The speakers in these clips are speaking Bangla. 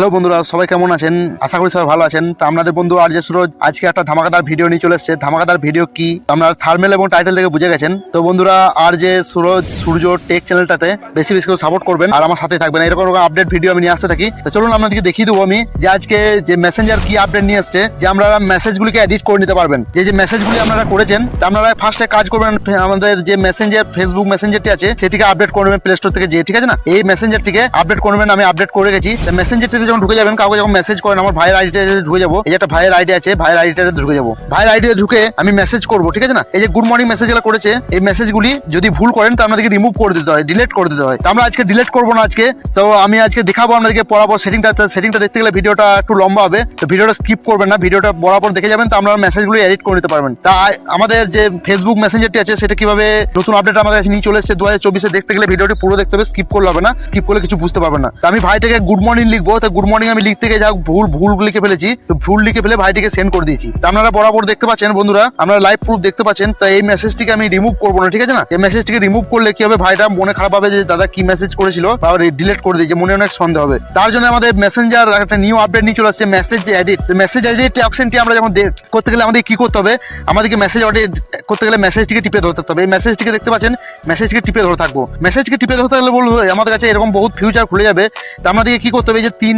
হ্যালো বন্ধুরা, সবাই কেমন আছেন? আশা করি সবাই ভালো আছেন। তো আপনাদের বন্ধু আর যে সুরজ আজকে একটা ধামাকাদার ভিডিও নিয়ে চলে এসেছে। ধামাকাদার ভিডিও কি? আপনার থার্মেল এবং টাইটেল থেকে বুঝে গেছেন। তো বন্ধুরা আর যে সুরজ সূর্য টেক চ্যানেলটাতে বেশি বেশি করে সাপোর্ট করবেন আর আমার সাথে থাকবেন। এরকম এরকম আপডেট ভিডিও আমি নিয়ে আসতে থাকি। তো চলুন আপনাদেরকে দেখিয়ে দেবো আমি যে আজকে যে মেসেঞ্জার কি আপডেট নিয়ে এসছে, যে আপনারা মেসেজগুলিকে এডিট করে নিতে পারবেন। যে যে মেসেজগুলি আপনারা করেছেন, তা আপনারা ফার্স্টে কাজ করবেন আমাদের যে মেসেঞ্জার ফেসবুক মেসেঞ্জারটি আছে, সেটিকে আপডেট করে নেবেন প্লে স্টোর থেকে যে ঠিক আছে না? এই মেসেঞ্জারটিকে আপডেট করবেন আমি আপডেট করে গেছি মেসেঞ্জারটিতে যখন ঢুকে যাবেন, কাউকে যখন মেসেজ করেন, আমার ভাইয়ের আইডিতে ঢুকে যাব। এই একটা ভাইয়ের আইডি আছে, ভাইয়ের আইডিটাতে ঢুকে যাব। ভাইয়ের আইডিতে ঢুকে আমি মেসেজ করব, ঠিক আছে না? এই যে গুড মর্নিং মেসেজগুলো করেছে, এই মেসেজগুলি যদি ভুল করেন, তো আপনাদেরকে রিমুভ করে দিতে হয় ডিলিট করে দিতে হয়। তো আমরা আজকে ডিলিট করব না আজকে। তো আমি আজকে দেখাবো আপনাদেরকে পরাপর সেটিংটা সেটিংটা দেখতে গেলে ভিডিওটা একটু লম্বা হবে। তো ভিডিওটা স্কিপ করবেন না, ভিডিওটা বরাবর দেখে যাবেন, তো আপনারা মেসেজগুলো এডিট করে নিতে পারবেন। তা আমাদের যে ফেসবুক মেসেঞ্জারটি আছে, সেটা কীভাবে নতুন আপডেট আমাদের কাছে নিয়ে চলে এসেছে, দু হাজার চব্বিশে দেখতে গেলে ভিডিওটি পুরো দেখতে হবে স্কিপ করলে হবে না স্কিপ করলে কিছু বুঝতে পারবেন না। তো আমি ভাইটাকে গুড মর্নিং লিখব, তো গুড মর্নিং আমি লিখতে গিয়ে যা ভুল ভুল লিখে ফেলেছি, তো ভুল লিখে ফেলে ভাইটিকে সেন্ড করে দিয়েছি। তো আপনারা বরাবর দেখতে পাচ্ছেন বন্ধুরা, আপনারা লাইভ প্রুফ দেখতে পাচ্ছেন, তো এই মেসেজটিকে আমি রিমুভ করব না, ঠিক আছে না? এই মেসেজটিকে রিমুভ করলে কি হবে? ভাইটা মনে খারাপ হবে যে দাদা কি মেসেজ করেছিল বা ডিলিট করে দিয়েছে, মনে অনেক সন্দেহ হবে। তার জন্য আমাদের মেসেঞ্জার একটা নিউ আপডেট নিয়ে চলে আসছে মেসেজ এডিট মেসেজ এডিট অপশনটি আমরা যখন করতে গেলে আমাদের কি করতে হবে? আমাদেরকে মেসেজ এডিট করতে গেলে মেসেজটিকে টিপে ধরতে হবে। এই মেসেজটিকে দেখতে পাচ্ছেন মেসেজকে টিপে ধরে থাকব। মেসেজকে টিপে ধরতে গেলে বলুন, আমাদের কাছে এরকম বহুত ফিউচার খুলে যাবে। তা আমাদেরকে কী করতে হবে? যে তিন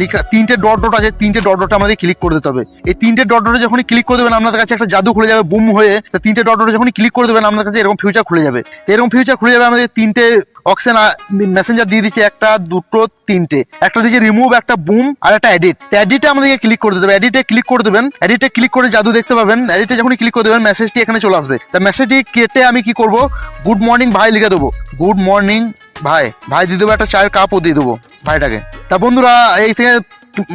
লিখা, তিনটে ডট ডট আছে, তিনটে ডট ডট আমাদের ক্লিক করে দিতে হবে। এই তিনটে ডট ডটে যখনই ক্লিক করে দেবেন, আপনাদের কাছে একটা জাদু খুলে যাবে, বুম হয়ে তিনটে ডট ডটে যখনই ক্লিক করে দেবেন আপনার কাছে এরকম ফিউচার খুলে যাবে। এরকম ফিউচার খুলে যাবে, আমাদের তিনটে অপশন মেসেঞ্জার দিয়ে দিচ্ছে একটা, দুটো, তিনটে। একটা দিচ্ছে রিমুভ একটা বুম আর একটা এডিট তো এডিটে আমাদেরকে ক্লিক করে দেবে এডিটে ক্লিক করে দেবেন। এডিটে ক্লিক করে জাদু দেখতে পাবেন। এডিটে যখনই ক্লিক করে দেবেন মেসেজটি এখানে চলে আসবে। তা মেসেজটি কেটে আমি কি করব? গুড মর্নিং ভাই লিখে দেবো। গুড মর্নিং ভাই। ভাই দিয়ে দেবো একটা চায়ের কাপও দিয়ে দেবো ভাইটাকে। তা বন্ধুরা, এই থেকে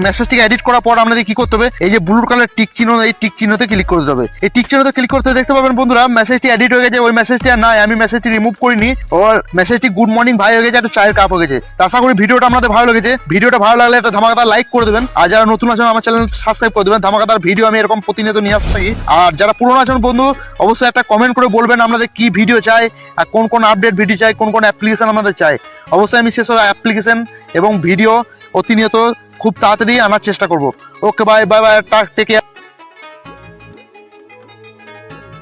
মেসেজটিকে এডিট করার পর আপনাদের কি করতে হবে? এই যে ব্লু কালার টিক চিহ্ন, এই টিক চিহ্নতে ক্লিক করতে হবে। এই টিক চিহ্নতে ক্লিক করতে দেখতে পাবেন বন্ধুরা মেসেজটি এডিট হয়ে গেছে, ওই মেসেজটি আর নাই, আমি মেসেজটি রিমুভ করিনি। ওর মেসেজটি গুড মর্নিং ভাই হয়ে গেছে, একটা চায়ের কাপ হয়ে গেছে। আশা করি ভিডিওটা আপনাদের ভালো লেগেছে। ভিডিওটা ভালো লাগলে একটা ধামাকাদার লাইক করে দেবেন। আর যারা নতুন আছেন, আমার চ্যানেল সাবস্ক্রাইব করে দেবেন। ধামাকাদার ভিডিও আমি এরকম প্রতিনিয়ত নিয়ে আসতে থাকি। আর যারা পুরোনো আছেন বন্ধু, অবশ্যই একটা কমেন্ট করে বলবেন আপনাদের কি ভিডিও চাই, আর কোন কোন আপডেট ভিডিও চাই, কোন কোন অ্যাপ্লিকেশন আমাদের চাই। অবশ্যই আমি সেসব অ্যাপ্লিকেশন এবং ভিডিও প্রতিনিয়ত খুব তাড়াতাড়ি আনার চেষ্টা করব। Okay bye bye bye take care